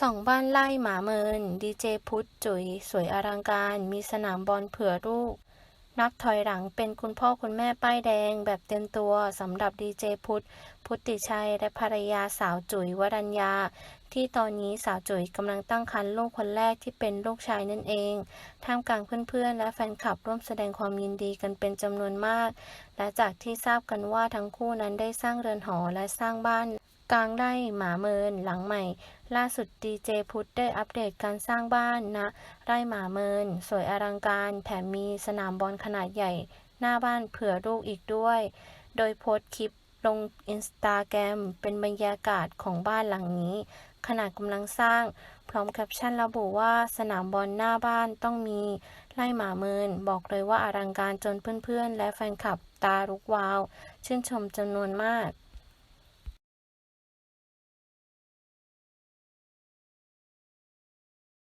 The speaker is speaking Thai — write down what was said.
สองบ้านไล่หมาเมิน ดีเจพุทธจุ๋ย สวยอลังการ มีสนามบอลเผื่อลูก นับถอยหลังเป็นคุณพ่อคุณแม่ป้ายแดง แบบเต็มตัวสำหรับดีเจพุทธ พุทธิชัย และภรรยาสาวจุ๋ยวรัญญา ที่ตอนนี้สาวจุ๋ยกำลังตั้งครรภ์ลูกคนแรกที่เป็นลูกชายนั่นเอง ท่ามกลางเพื่อนๆ และแฟนคลับร่วมแสดงความยินดีกันเป็นจำนวนมาก และจากที่ทราบกันว่าทั้งคู่นั้นได้สร้างเรือนหอและสร้างบ้าน กลางไร่หมาเมินหลังใหม่ ล่าสุดดีเจพุทธได้อัปเดตการสร้างบ้านณไร่หมาเมิน สวยอลังการ แถมมีสนามบอลขนาดใหญ่ หน้าบ้านเผื่อลูกอีกด้วย โดยโพสต์คลิปลงอินสตาแกรมเป็นบรรยากาศของบ้านหลังนี้ขณะกำลังสร้าง พร้อมแคปชั่นระบุว่าสนามบอลหน้าบ้านต้องมีไล่หมาเมิน บอกเลยว่าอลังการจนเพื่อนๆ และแฟนคลับตาลุกวาว ชื่นชมจำนวนมาก